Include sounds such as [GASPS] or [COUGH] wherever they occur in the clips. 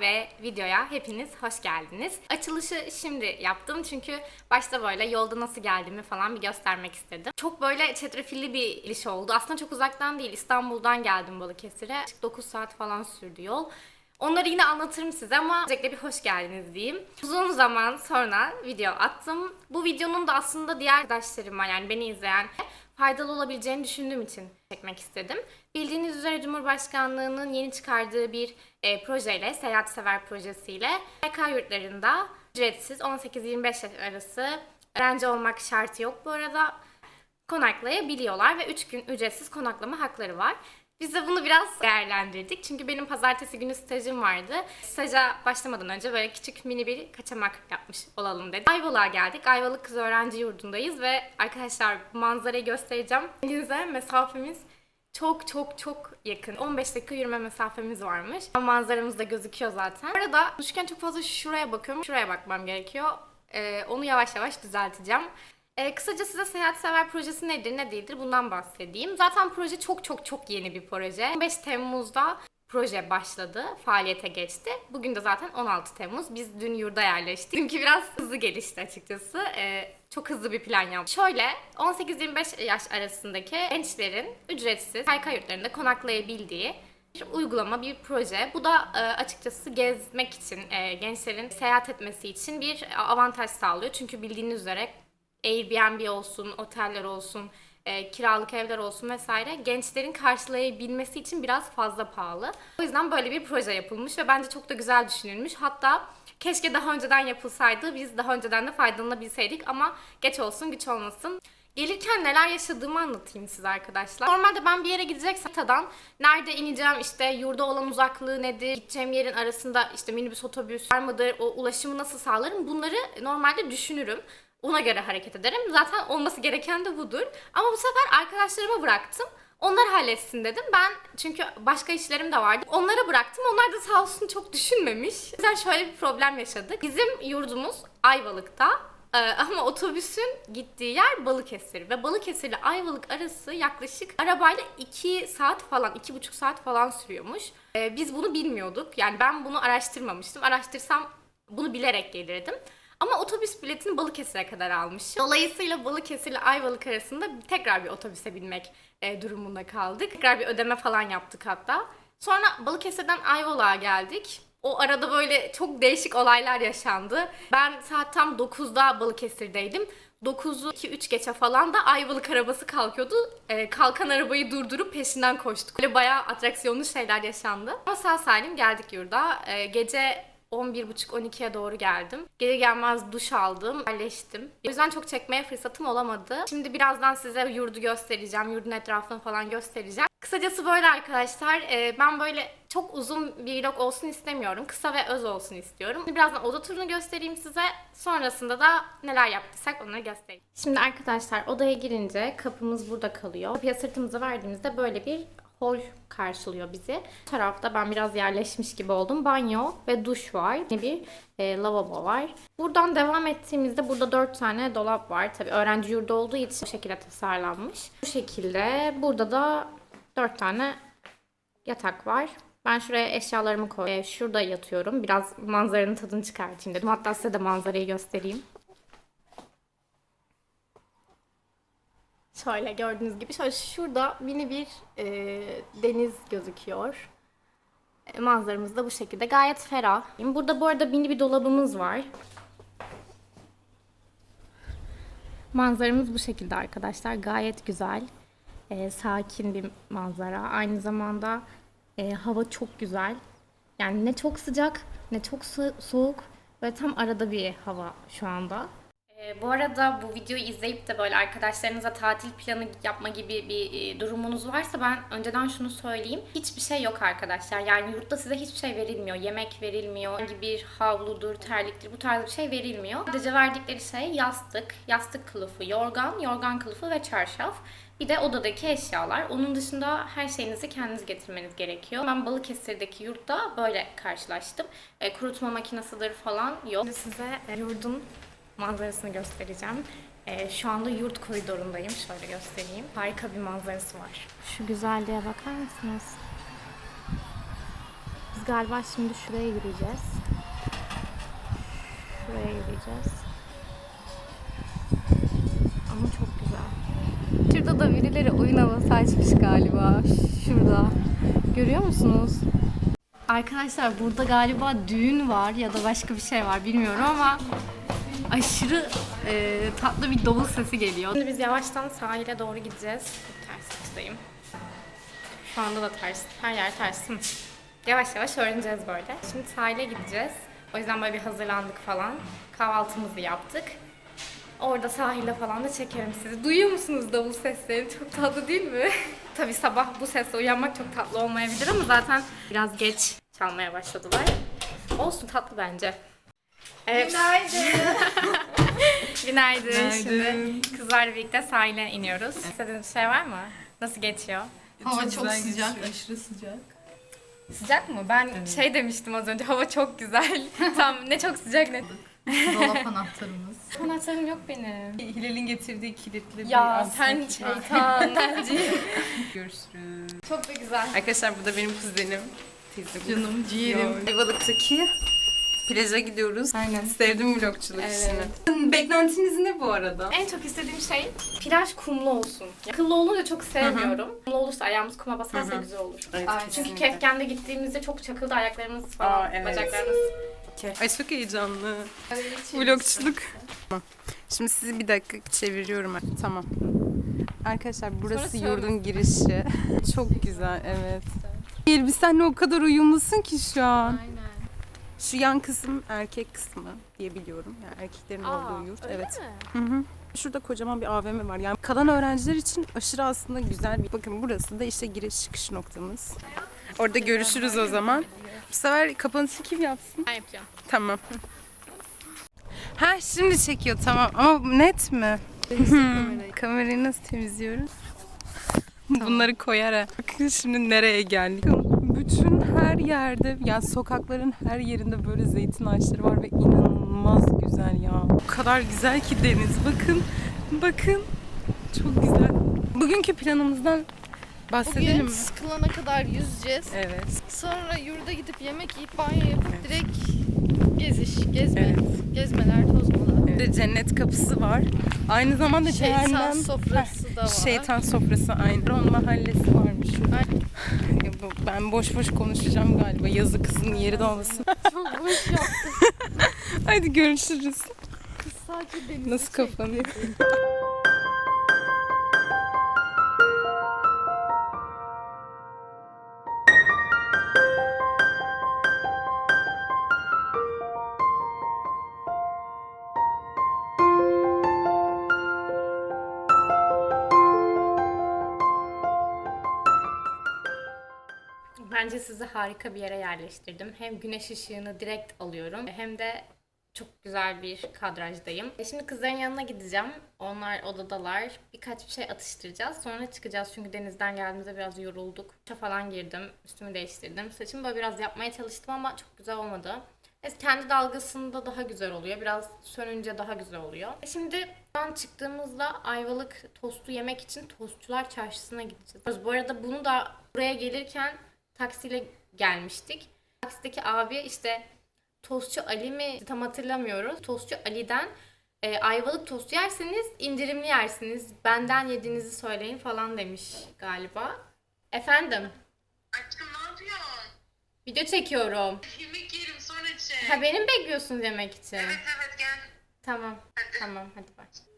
ve videoya hepiniz hoş geldiniz. Açılışı şimdi yaptım çünkü başta böyle yolda nasıl geldiğimi falan bir göstermek istedim. Çok böyle çetrefilli bir iliş oldu. Aslında çok uzaktan değil. İstanbul'dan geldim Balıkesir'e. 9 saat falan sürdü yol. Onları yine anlatırım size ama öncelikle bir hoş geldiniz diyeyim. Uzun zaman sonra video attım. Bu videonun da aslında diğer arkadaşlarıma yani beni izleyen faydalı olabileceğini düşündüğüm için çekmek istedim. Bildiğiniz üzere Cumhurbaşkanlığı'nın yeni çıkardığı bir e, projeyle, Seyahat Sever projesiyle YK yurtlarında ücretsiz 18-25 yaş arası öğrenci olmak şartı yok bu arada konaklayabiliyorlar ve 3 gün ücretsiz konaklama hakları var. Biz de bunu biraz değerlendirdik. Çünkü benim pazartesi günü stajım vardı. Staja başlamadan önce böyle küçük mini bir kaçamak yapmış olalım dedik. Ayvalık'a geldik. Ayvalık Kız Öğrenci Yurdu'ndayız ve arkadaşlar manzarayı göstereceğim. Denize mesafemiz çok çok çok yakın. 15 dakika yürüme mesafemiz varmış. Manzaramız da gözüküyor zaten. Bu arada düşken çok fazla şuraya bakıyorum. Şuraya bakmam gerekiyor. Ee, onu yavaş yavaş düzelteceğim. Ee, kısaca size Seyahat Sever projesi nedir, ne değildir bundan bahsedeyim. Zaten proje çok çok çok yeni bir proje. 15 Temmuz'da proje başladı, faaliyete geçti. Bugün de zaten 16 Temmuz. Biz dün yurda yerleştik. Çünkü biraz hızlı gelişti açıkçası. Ee, çok hızlı bir plan yaptık. Şöyle 18-25 yaş arasındaki gençlerin ücretsiz KYK yurtlarında konaklayabildiği bir uygulama, bir proje. Bu da e, açıkçası gezmek için, e, gençlerin seyahat etmesi için bir avantaj sağlıyor. Çünkü bildiğiniz üzere Airbnb olsun, oteller olsun, e, kiralık evler olsun vesaire gençlerin karşılayabilmesi için biraz fazla pahalı. O yüzden böyle bir proje yapılmış ve bence çok da güzel düşünülmüş. Hatta keşke daha önceden yapılsaydı, biz daha önceden de faydalanabilseydik ama geç olsun güç olmasın. Gelirken neler yaşadığımı anlatayım size arkadaşlar. Normalde ben bir yere gideceksem Tadan nerede ineceğim, işte yurda olan uzaklığı nedir, gideceğim yerin arasında işte minibüs, otobüs var mıdır, o ulaşımı nasıl sağlarım bunları normalde düşünürüm. Ona göre hareket ederim. Zaten olması gereken de budur. Ama bu sefer arkadaşlarıma bıraktım. Onlar halletsin dedim. Ben çünkü başka işlerim de vardı. Onlara bıraktım. Onlar da sağ olsun çok düşünmemiş. O yüzden şöyle bir problem yaşadık. Bizim yurdumuz Ayvalık'ta. Ee, ama otobüsün gittiği yer Balıkesir ve Balıkesir ile Ayvalık arası yaklaşık arabayla 2 saat falan, 2,5 saat falan sürüyormuş. Ee, biz bunu bilmiyorduk. Yani ben bunu araştırmamıştım. Araştırsam bunu bilerek gelirdim. Ama otobüs biletini Balıkesir'e kadar almışım. Dolayısıyla Balıkesir ile Ayvalık arasında tekrar bir otobüse binmek e, durumunda kaldık. Tekrar bir ödeme falan yaptık hatta. Sonra Balıkesir'den Ayvalık'a geldik. O arada böyle çok değişik olaylar yaşandı. Ben saat tam 9'da Balıkesir'deydim. 9'u 2-3 geçe falan da Ayvalık arabası kalkıyordu. Ee, kalkan arabayı durdurup peşinden koştuk. Böyle bayağı atraksiyonlu şeyler yaşandı. Ama sağ salim geldik yurda. Ee, gece 11.30-12'ye doğru geldim. Geri gelmez duş aldım, yerleştim. O yüzden çok çekmeye fırsatım olamadı. Şimdi birazdan size yurdu göstereceğim, yurdun etrafını falan göstereceğim. Kısacası böyle arkadaşlar. Ee, ben böyle çok uzun bir vlog olsun istemiyorum. Kısa ve öz olsun istiyorum. Birazdan oda turunu göstereyim size. Sonrasında da neler yaptıysak onları göstereyim. Şimdi arkadaşlar odaya girince kapımız burada kalıyor. Kapıya sırtımızı verdiğimizde böyle bir hol karşılıyor bizi. Bu tarafta ben biraz yerleşmiş gibi oldum. Banyo ve duş var. Bir e, lavabo var. Buradan devam ettiğimizde burada 4 tane dolap var. Tabii öğrenci yurdu olduğu için bu şekilde tasarlanmış. Bu şekilde burada da 4 tane yatak var. Ben şuraya eşyalarımı koy. e, şurada yatıyorum. Biraz manzaranın tadını çıkartayım dedim. Hatta size de manzarayı göstereyim. Şöyle gördüğünüz gibi şöyle şurada mini bir e, deniz gözüküyor. E, manzaramız da bu şekilde. Gayet ferah. Burada bu arada mini bir dolabımız var. Manzaramız bu şekilde arkadaşlar. Gayet güzel. E, sakin bir manzara. Aynı zamanda e, hava çok güzel. Yani ne çok sıcak ne çok so- soğuk. Ve tam arada bir hava şu anda. Ee, bu arada bu videoyu izleyip de böyle arkadaşlarınıza tatil planı yapma gibi bir e, durumunuz varsa ben önceden şunu söyleyeyim. Hiçbir şey yok arkadaşlar. Yani yurtta size hiçbir şey verilmiyor. Yemek verilmiyor. Herhangi bir havludur, terliktir bu tarz bir şey verilmiyor. Sadece verdikleri şey yastık, yastık kılıfı, yorgan, yorgan kılıfı ve çarşaf. Bir de odadaki eşyalar. Onun dışında her şeyinizi kendiniz getirmeniz gerekiyor. Ben Balıkesir'deki yurtta böyle karşılaştım. E, kurutma makinesidir falan yok. Şimdi size yurdun manzarasını göstereceğim. Ee, şu anda yurt koridorundayım. Şöyle göstereyim. Harika bir manzarası var. Şu güzelliğe bakar mısınız? galiba şimdi şuraya yürüyeceğiz. Şuraya yürüyeceğiz. Ama çok güzel. Şurada da birileri oyun havası açmış galiba. Şurada. Görüyor musunuz? Arkadaşlar burada galiba düğün var ya da başka bir şey var bilmiyorum ama aşırı e, tatlı bir davul sesi geliyor. Şimdi biz yavaştan sahile doğru gideceğiz. Ters açıdayım. Şu anda da ters. Her yer ters. Yavaş yavaş öğreneceğiz böyle. Şimdi sahile gideceğiz. O yüzden böyle bir hazırlandık falan. Kahvaltımızı yaptık. Orada sahilde falan da çekerim sizi. Duyuyor musunuz davul seslerini? Çok tatlı değil mi? [LAUGHS] Tabii sabah bu sesle uyanmak çok tatlı olmayabilir ama zaten biraz geç çalmaya başladılar. Olsun tatlı bence. Evet. Günaydın. [LAUGHS] Günaydın. Şimdi kızlarla birlikte sahile iniyoruz. İstediğiniz şey var mı? Nasıl geçiyor? Hava çok, sıcak, aşırı sıcak. Sıcak mı? Ben şey demiştim az önce hava çok güzel. [LAUGHS] Tam ne çok sıcak ne. Dolap anahtarımız. [LAUGHS] Anahtarım yok benim. Hilal'in getirdiği kilitli bir Ya antik sen şeytan. Görüşürüz. çok da güzel. Arkadaşlar bu da benim kuzenim. Teyzem. Canım ciğerim. Ayvalık'taki plaja gidiyoruz. Aynen. Sevdim vlogçuluk Evet. işini. Beklentiniz ne bu arada? En çok istediğim şey plaj kumlu olsun. Kıllı olunca çok sevmiyorum. Kumlu olursa ayağımız kuma basarsa güzel olur. Evet, Çünkü kesinlikle. Kefken'de gittiğimizde çok çakıldı ayaklarımız falan, Aa, evet. bacaklarımız. Ay çok heyecanlı. Vlogçuluk. Şimdi sizi bir dakika çeviriyorum. Tamam. Arkadaşlar burası Sonra yurdun girişi. [LAUGHS] çok güzel evet. Elbisenle o kadar uyumlusun ki şu an. Aynen. Şu yan kısım erkek kısmı diye biliyorum. Yani erkeklerin olduğu yurt. evet. Hı hı. Şurada kocaman bir AVM var. Yani kalan öğrenciler için aşırı aslında güzel bir... Bakın burası da işte giriş çıkış noktamız. Orada görüşürüz o zaman. Bu sefer kapanışı kim yapsın? Ben yapacağım. Tamam. Ha şimdi çekiyor tamam ama net mi? Kamerayı nasıl temizliyoruz? Bunları koyarak. Bakın şimdi nereye geldik. Bütün her yerde yani sokakların her yerinde böyle zeytin ağaçları var ve inanılmaz güzel ya. O kadar güzel ki deniz. Bakın. Bakın. Çok güzel. Bugünkü planımızdan bahsedelim Bugün mi? sıkılana kadar yüzeceğiz. Evet. Sonra yurda gidip yemek yiyip banyo yapıp direkt geziş, gezme, Evet. gezmeler, tozmalar. De cennet kapısı var. Aynı zamanda Şeytan cehennem sofrası da var. Şeytan sofrası aynı. Ron mahallesi varmış [LAUGHS] Ben boş boş konuşacağım galiba. Yazı kızın yeri de olmasın. [LAUGHS] Çok boş yaptık. Hadi görüşürüz. Kız sadece denize Nasıl kapanıyor? [LAUGHS] Sizi harika bir yere yerleştirdim. Hem güneş ışığını direkt alıyorum hem de çok güzel bir kadrajdayım. E Şimdi kızların yanına gideceğim. Onlar odadalar. Birkaç bir şey atıştıracağız. Sonra çıkacağız çünkü denizden geldiğimizde biraz yorulduk. Duşa falan girdim. Üstümü değiştirdim. Saçımı böyle biraz yapmaya çalıştım ama çok güzel olmadı. E, Kendi dalgasında daha güzel oluyor. Biraz sönünce daha güzel oluyor. E, Şimdi ben çıktığımızda Ayvalık tostu yemek için Tostçular Çarşısı'na gideceğiz. Bu arada bunu da buraya gelirken taksiyle gelmiştik. Taksideki abi işte Tostçu Ali mi tam hatırlamıyoruz. Tostçu Ali'den e, ayvalık tostu yerseniz indirimli yersiniz. Benden yediğinizi söyleyin falan demiş galiba. Efendim Aşkım ne yapıyorsun? video çekiyorum. Yemek yerim sonra çek. Ha beni mi bekliyorsunuz yemek için? Evet evet gel. Tamam. Tamam hadi bak.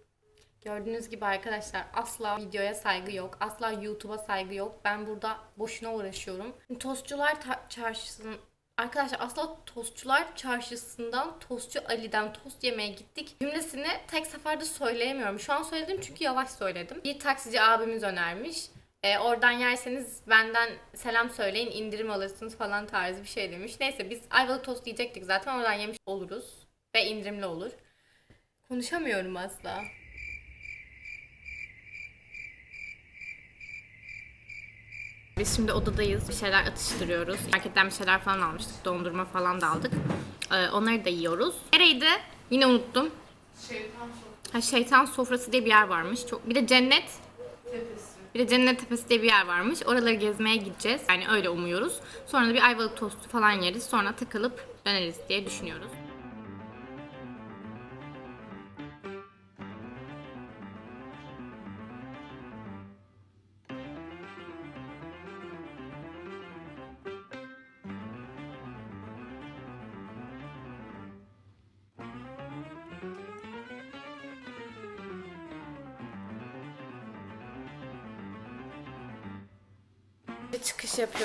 Gördüğünüz gibi arkadaşlar asla videoya saygı yok. Asla YouTube'a saygı yok. Ben burada boşuna uğraşıyorum. Tostçular çarşısının Arkadaşlar asla tostçular çarşısından tostçu Ali'den tost yemeye gittik. Cümlesini tek seferde söyleyemiyorum. Şu an söyledim çünkü yavaş söyledim. Bir taksici abimiz önermiş. Ee, oradan yerseniz benden selam söyleyin indirim alırsınız falan tarzı bir şey demiş. Neyse biz ayvalık tost yiyecektik zaten oradan yemiş oluruz. Ve indirimli olur. Konuşamıyorum asla. Biz şimdi odadayız. Bir şeyler atıştırıyoruz. Marketten bir şeyler falan almıştık. Dondurma falan da aldık. Ee, onları da yiyoruz. Nereydi? Yine unuttum. Şeytan sofrası. Ha, şeytan sofrası diye bir yer varmış. Çok bir de cennet Bir de Cennet Tepesi diye bir yer varmış. Oraları gezmeye gideceğiz. Yani öyle umuyoruz. Sonra da bir ayvalık tostu falan yeriz. Sonra takılıp döneriz diye düşünüyoruz.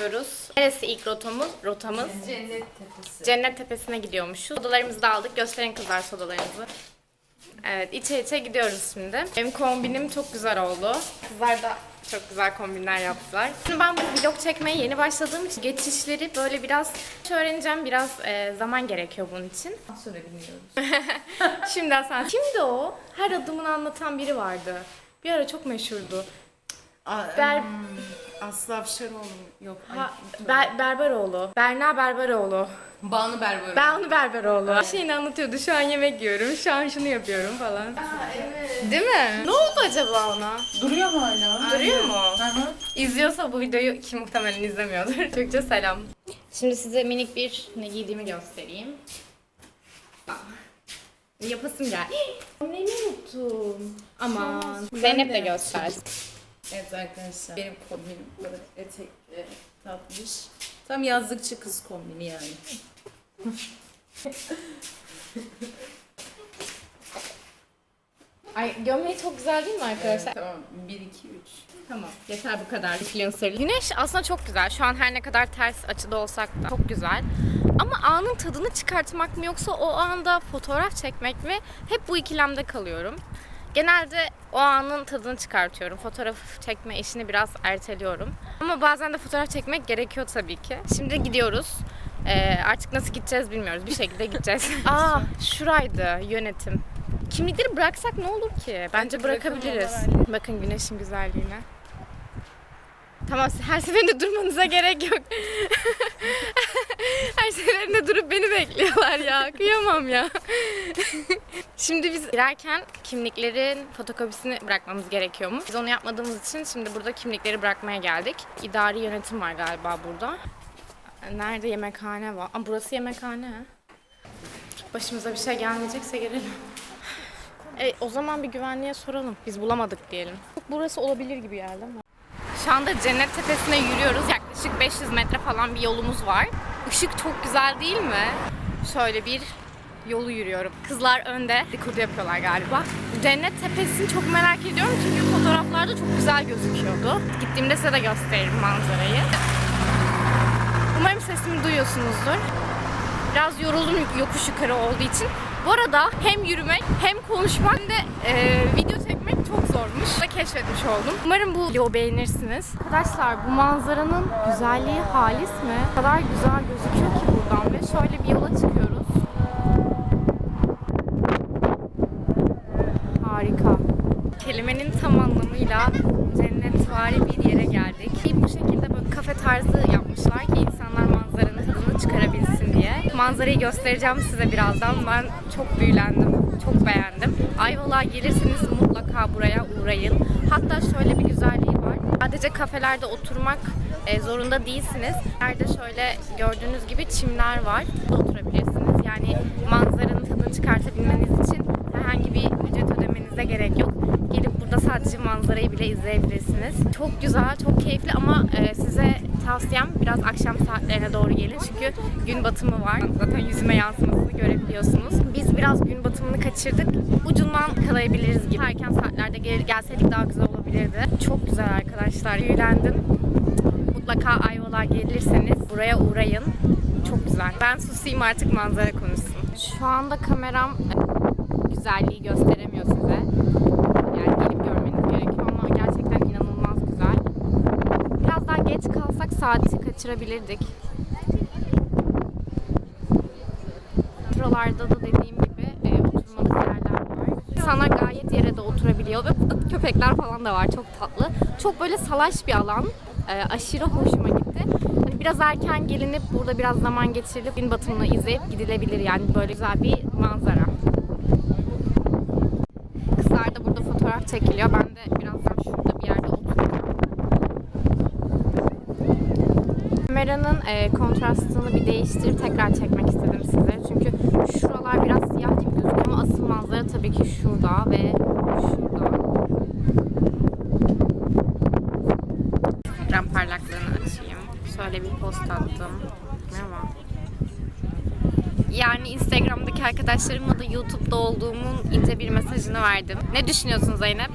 Yapıyoruz. Neresi ilk rotamız? Rotamız? Cennet tepesi. Cennet Tepesi'ne gidiyormuşuz. Sodalarımızı da aldık. Gösterin kızlar sodalarınızı. Evet, içe içe gidiyoruz şimdi. Benim kombinim çok güzel oldu. Kızlar da çok güzel kombinler yaptılar. Şimdi ben bu vlog çekmeye yeni başladığım için geçişleri böyle biraz öğreneceğim. Biraz e, zaman gerekiyor bunun için. Sonra bilmiyoruz. [LAUGHS] Şimdi Hasan, kimdi o? Her adımını anlatan biri vardı. Bir ara çok meşhurdu. Ber- Aslı Afşaroğlu yok. Ha, Ber- Berberoğlu. Berna Berberoğlu. Banu Berber. Ben onu Berberoğlu. Bir şeyini anlatıyordu. Şu an yemek yiyorum, şu an şunu yapıyorum falan. Değil mi? Ne oldu acaba ona? Duruyor hala. Duruyor mu? Hı. İzliyorsa bu videoyu ki muhtemelen izlemiyordur. [LAUGHS] Türkçe selam. Şimdi size minik bir ne giydiğimi göstereyim. Yapasım gel. [GASPS] Ne unuttum? Aman. Zeynep de göster. Evet arkadaşlar. Benim kombinim böyle etekli, tatlış. Tam yazlıkçı kız kombini yani. Ay gömleği çok güzel değil mi arkadaşlar? Tamam. 1, 2, 3. Tamam. Yeter bu kadar influencer. Güneş aslında çok güzel. Şu an her ne kadar ters açıda olsak da çok güzel. Ama anın tadını çıkartmak mı yoksa o anda fotoğraf çekmek mi? Hep bu ikilemde kalıyorum. Genelde o anın tadını çıkartıyorum. Fotoğraf çekme işini biraz erteliyorum. Ama bazen de fotoğraf çekmek gerekiyor tabii ki. Şimdi gidiyoruz. Ee, artık nasıl gideceğiz bilmiyoruz. Bir şekilde gideceğiz. [LAUGHS] Aa şuraydı yönetim. Kimlikleri bıraksak ne olur ki? Bence bırakabiliriz. Bakın güneşin güzelliğine. Tamam her seferinde durmanıza gerek yok. [LAUGHS] her seferinde durup beni bekliyorlar ya. Kıyamam ya. [LAUGHS] şimdi biz girerken kimliklerin fotokopisini bırakmamız gerekiyormuş. Biz onu yapmadığımız için şimdi burada kimlikleri bırakmaya geldik. İdari yönetim var galiba burada. Nerede yemekhane var? Aa, burası yemekhane. Başımıza bir şey gelmeyecekse gelelim. [SIGHS] E, o zaman bir güvenliğe soralım. Biz bulamadık diyelim. Burası olabilir gibi geldi ama. Şu anda Cennet Tepesi'ne yürüyoruz. Yaklaşık 500 metre falan bir yolumuz var. Işık çok güzel değil mi? Şöyle bir yolu yürüyorum. Kızlar önde dedikodu yapıyorlar galiba. Cennet Tepesi'ni çok merak ediyorum çünkü fotoğraflarda çok güzel gözüküyordu. Gittiğimde size de gösteririm manzarayı. Umarım sesimi duyuyorsunuzdur. Biraz yoruldum yokuş yukarı olduğu için. Bu arada hem yürümek hem konuşmak hem de e, video çekmek zormuş. Ve keşfetmiş oldum. Umarım bu videoyu beğenirsiniz. Arkadaşlar bu manzaranın güzelliği halis mi? O kadar güzel gözüküyor ki buradan ve şöyle bir yola çıkıyoruz. Harika. Kelimenin tam anlamıyla cennetvari bir yere geldik. Bu şekilde böyle kafe tarzı yapmışlar ki insanlar manzaranın tadını çıkarabilsin diye. Manzarayı göstereceğim size birazdan. Ben çok büyülendim, çok beğendim. Ayvalık'a gelirseniz mutlaka buraya uğrayın. Hatta şöyle bir güzelliği var. Sadece kafelerde oturmak e, zorunda değilsiniz. Nerede şöyle gördüğünüz gibi çimler var. Burada oturabilirsiniz. Yani manzaranın tadını çıkartabilmeniz için herhangi bir ücret ödemenize gerek yok. Gelip burada sadece manzarayı bile izleyebilirsiniz. Çok güzel, çok keyifli ama e, size tavsiyem biraz akşam saatlerine doğru gelin. Çünkü gün batımı var. Zaten yüzüme yansımasını görebiliyorsunuz. Biz biraz gün batımını kaçırdık. Ucundan kalayabiliriz gibi. Erken saatlerde gel gelseydik daha güzel olabilirdi. Çok güzel arkadaşlar. Büyülendim. Mutlaka Ayvalık'a gelirseniz buraya uğrayın. Çok güzel. Ben susayım artık manzara konuşsun. Şu anda kameram e, güzelliği gösteremiyor size. Yani gelip görmeniz gerekiyor ama gerçekten inanılmaz güzel. Biraz daha geç kalsak saati kaçırabilirdik. Şuralarda da dediğim gibi e, oturmalık yerler var. İnsanlar gayet yere de oturabiliyor ve burada köpekler falan da var çok tatlı. Çok böyle salaş bir alan. E, aşırı hoşuma gitti. Hani biraz erken gelinip burada biraz zaman geçirilip gün batımını izleyip gidilebilir yani böyle güzel bir manzara. Kızlar da burada fotoğraf çekiliyor. Ben de birazdan şurada bir yerde oturuyorum. Kameranın e, kontrastını bir değiştirip tekrar çekmek istedim size. Çünkü şuralar biraz siyah gibi gözüküyor ama asıl manzara tabii ki şurada ve şurada. Ekran parlaklığını açayım. Şöyle bir post attım. Ne var? Yani Instagram'daki arkadaşlarımla da YouTube'da olduğumun ince bir mesajını verdim. Ne düşünüyorsun Zeynep?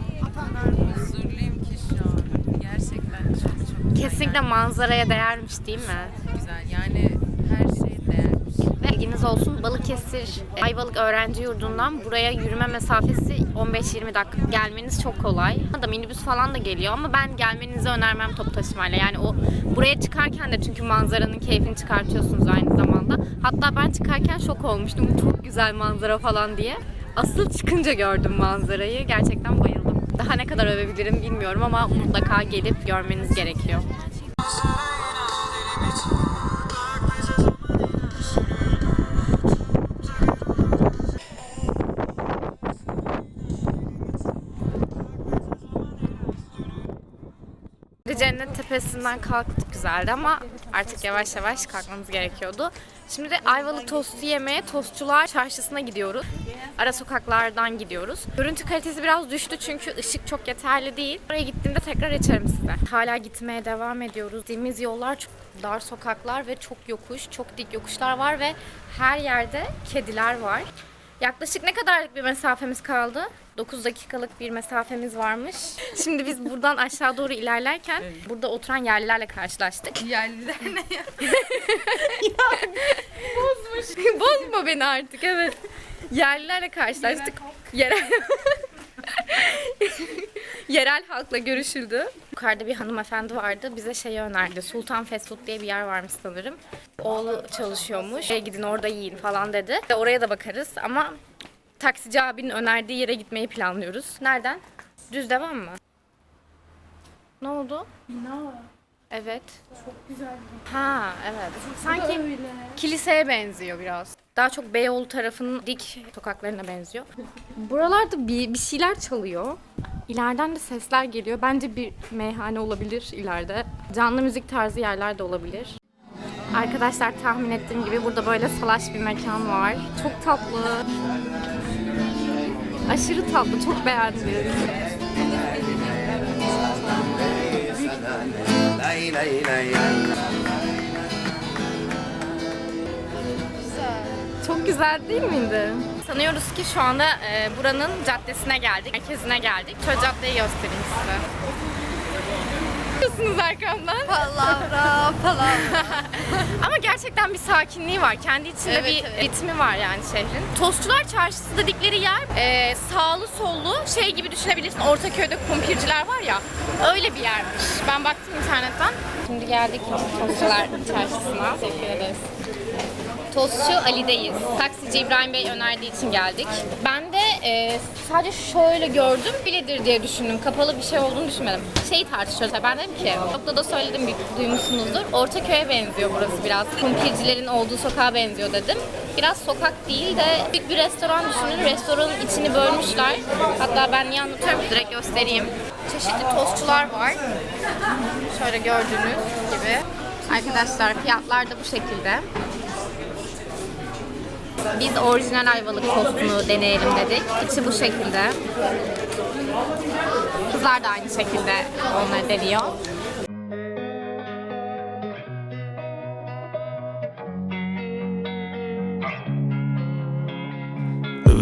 Huzurluyum ki şu an. Gerçekten çok Kesinlikle manzaraya değermiş değil mi? güzel. Yani her şey değermiş. Ve bilginiz olsun Balıkesir Ayvalık Öğrenci Yurdu'ndan buraya yürüme mesafesi 15-20 dakika. Gelmeniz çok kolay. Da minibüs falan da geliyor ama ben gelmenizi önermem top taşımayla. Yani o buraya çıkarken de çünkü manzaranın keyfini çıkartıyorsunuz aynı zamanda. Hatta ben çıkarken şok olmuştum. Çok güzel manzara falan diye. Asıl çıkınca gördüm manzarayı. Gerçekten bayıldım. Daha ne kadar övebilirim bilmiyorum ama mutlaka gelip görmeniz gerekiyor. Cennet Tepesi'nden kalktık güzeldi ama artık yavaş yavaş kalkmamız gerekiyordu. Şimdi de Ayvalık tostu yemeye Tostçular Çarşısı'na gidiyoruz. Ara sokaklardan gidiyoruz. Görüntü kalitesi biraz düştü çünkü ışık çok yeterli değil. Oraya gittiğimde tekrar açarım size. Hala gitmeye devam ediyoruz. Gittiğimiz yollar çok dar sokaklar ve çok yokuş, çok dik yokuşlar var ve her yerde kediler var. Yaklaşık ne kadarlık bir mesafemiz kaldı? 9 dakikalık bir mesafemiz varmış. Şimdi biz buradan aşağı doğru ilerlerken burada oturan yerlilerle karşılaştık. Yerliler ne ya? [LAUGHS] Bozmuş. Bozma beni artık evet. Yerlilerle karşılaştık. Yerel [LAUGHS] Yerel halkla görüşüldü. Yukarıda bir hanımefendi vardı. Bize şeyi önerdi. Sultan Fast Food diye bir yer varmış sanırım. Oğlu çalışıyormuş. Oraya gidin orada yiyin falan dedi. Ve Oraya da bakarız ama taksici abinin önerdiği yere gitmeyi planlıyoruz. Nereden? Düz devam mı? Ne oldu? Evet. Çok güzel. Ha evet. Sanki kiliseye benziyor biraz. Daha çok Beyoğlu tarafının dik sokaklarına benziyor. Buralarda bir, bir şeyler çalıyor. İleriden de sesler geliyor. Bence bir meyhane olabilir ileride. Canlı müzik tarzı yerler de olabilir. Arkadaşlar tahmin ettiğim gibi burada böyle salaş bir mekan var. Çok tatlı. Aşırı tatlı. Çok beğendim. Lay lay lay lay. Çok güzel değil miydi? Sanıyoruz ki şu anda e, buranın caddesine geldik, merkezine geldik. Şöyle caddeyi göstereyim size. Görüyorsunuz arkamdan. Palavra, palavra. [LAUGHS] Ama gerçekten bir sakinliği var. Kendi içinde Evet, bir evet. ritmi var yani şehrin. Tostçular Çarşısı dedikleri yer e, sağlı sollu şey gibi düşünebilirsin. Ortaköy'de kumpirciler var ya öyle bir yermiş. Ben baktım internetten. Şimdi geldik Tostçular Çarşısı'na. Teşekkür ederiz. Tostçu Ali'deyiz. Taksici İbrahim Bey önerdiği için geldik. Ben de e, sadece şöyle gördüm biledir diye düşündüm. Kapalı bir şey olduğunu düşünmedim. Şeyi tartışıyoruz. Ben dedim ki, çok da söyledim duymuşsunuzdur. Ortaköy'e benziyor burası biraz. Kumpircilerin olduğu sokağa benziyor dedim. Biraz sokak değil de büyük bir restoran düşünün. Restoranın içini bölmüşler. Hatta ben niye anlatıyorum direkt göstereyim. Çeşitli tostçular var. Şöyle gördüğünüz gibi. Arkadaşlar fiyatlar da bu şekilde. Biz orijinal ayvalık tostunu deneyelim dedik. İçi bu şekilde. Kızlar da aynı şekilde onları deniyor.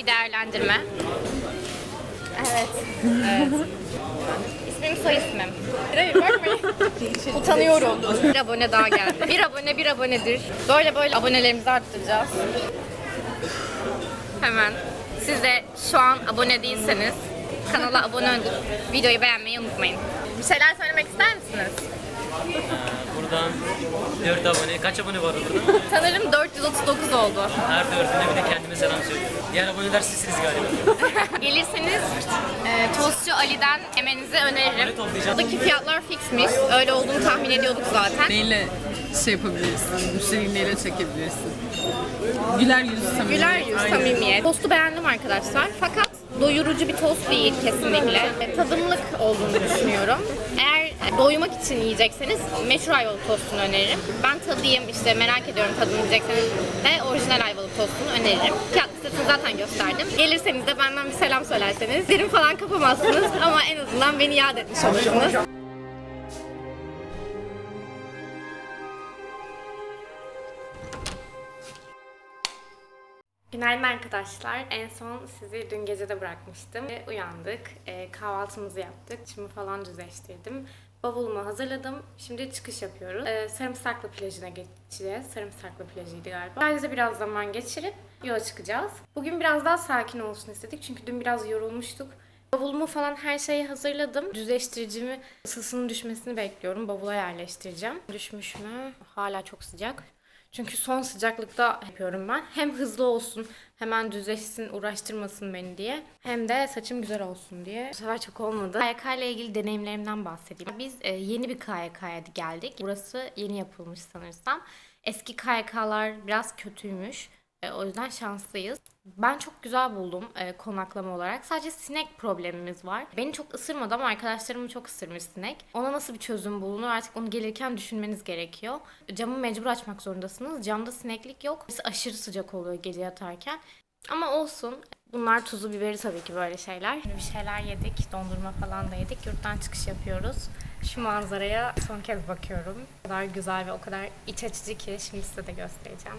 bir değerlendirme. Evet. evet. [LAUGHS] İsmim soy ismim. Hayır bakmayın. [LAUGHS] Utanıyorum. Bir abone daha geldi. Bir abone bir abonedir. Böyle böyle abonelerimizi arttıracağız. Hemen. Siz de şu an abone değilseniz kanala abone olup videoyu beğenmeyi unutmayın. Bir şeyler söylemek ister misiniz? Buradan 4 abone. Kaç abone var burada? [LAUGHS] Sanırım 439 oldu. Her dördüne bir de kendime selam söylüyorum. Diğer aboneler sizsiniz galiba. [LAUGHS] Gelirseniz e, Tostçu Ali'den yemenizi öneririm. Toplayacağım. Buradaki fiyatlar fixmiş. Öyle olduğunu tahmin ediyorduk zaten. Neyle şey yapabilirsin? Müşteriyi neyle çekebilirsin? Güler yüz samimiyet. Güler yüz, Aynen. samimiyet. Tostu beğendim arkadaşlar. Fakat doyurucu bir tost değil kesinlikle. E, Tadımlık olduğunu düşünüyorum. Eğer doymak için yiyecekseniz meşhur ayvalık tostunu öneririm. Ben tadayım işte merak ediyorum tadını diyecekseniz de orijinal ayvalık tostunu öneririm. Fiyat listesini zaten gösterdim. Gelirseniz de benden bir selam söylerseniz derim falan kapamazsınız ama en azından beni yad etmiş olursunuz. Günaydın arkadaşlar. En son sizi dün gece de bırakmıştım. Uyandık. Ee, kahvaltımızı yaptık. Çimi falan düzleştirdim. Bavulumu hazırladım. Şimdi çıkış yapıyoruz. Ee, Sarımsaklı plajına geçeceğiz. Sarımsaklı plajıydı galiba. Sadece biraz zaman geçirip yola çıkacağız. Bugün biraz daha sakin olsun istedik. Çünkü dün biraz yorulmuştuk. Bavulumu falan her şeyi hazırladım. Düzleştiricimi ısısının düşmesini bekliyorum. Bavula yerleştireceğim. Düşmüş mü? Hala çok sıcak. Çünkü son sıcaklıkta yapıyorum ben. Hem hızlı olsun, hemen düzleşsin, uğraştırmasın beni diye. Hem de saçım güzel olsun diye. Bu sefer çok olmadı. KYK ile ilgili deneyimlerimden bahsedeyim. Biz e, yeni bir KYK'ya geldik. Burası yeni yapılmış sanırsam. Eski KYK'lar biraz kötüymüş. E, o yüzden şanslıyız. Ben çok güzel buldum e, konaklama olarak. Sadece sinek problemimiz var. Beni çok ısırmadı ama arkadaşlarımı çok ısırmış sinek. Ona nasıl bir çözüm bulunur artık onu gelirken düşünmeniz gerekiyor. Camı mecbur açmak zorundasınız. Camda sineklik yok. Biz aşırı sıcak oluyor gece yatarken. Ama olsun. Bunlar tuzu biberi tabii ki böyle şeyler. Bir şeyler yedik. Dondurma falan da yedik. Yurttan çıkış yapıyoruz. Şu manzaraya son kez bakıyorum. O kadar güzel ve o kadar iç açıcı ki şimdi size de göstereceğim.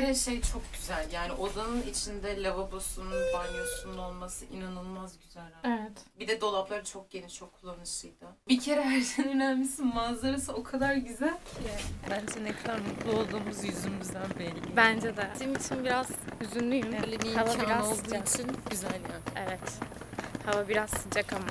Kere şey çok güzel. Yani odanın içinde lavabosunun, banyosunun olması inanılmaz güzel. abi. Evet. Bir de dolapları çok geniş, çok kullanışlıydı. Bir kere her şeyin önemlisi manzarası o kadar güzel ki. Bence ne kadar mutlu olduğumuz yüzümüzden belli. Bence de. Bizim için biraz üzünlüyüm. Böyle bir Hava imkan biraz olduğu sıcak. için güzel yani. Evet. Hava biraz sıcak ama.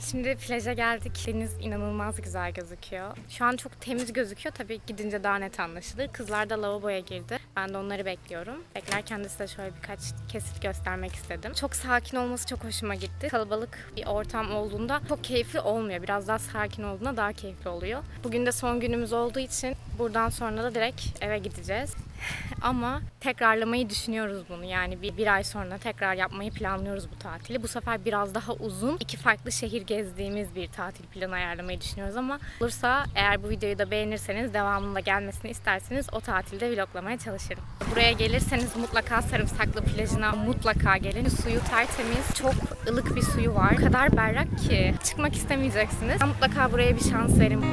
Şimdi plaja geldik. Deniz inanılmaz güzel gözüküyor. Şu an çok temiz gözüküyor. Tabii gidince daha net anlaşılır. Kızlar da lavaboya girdi. Ben de onları bekliyorum. Beklerken de size şöyle birkaç kesit göstermek istedim. Çok sakin olması çok hoşuma gitti. Kalabalık bir ortam olduğunda çok keyifli olmuyor. Biraz daha sakin olduğunda daha keyifli oluyor. Bugün de son günümüz olduğu için buradan sonra da direkt eve gideceğiz. [LAUGHS] Ama tekrarlamayı düşünüyoruz bunu. Yani bir, bir ay sonra tekrar yapmayı planlıyoruz bu tatili. Bu sefer biraz daha uzun, iki farklı şehir gezdiğimiz bir tatil planı ayarlamayı düşünüyoruz ama olursa eğer bu videoyu da beğenirseniz devamında gelmesini isterseniz o tatilde vloglamaya çalışırım. Buraya gelirseniz mutlaka Sarımsaklı plajına mutlaka gelin. Suyu tertemiz, çok ılık bir suyu var. O kadar berrak ki çıkmak istemeyeceksiniz. Mutlaka buraya bir şans verin.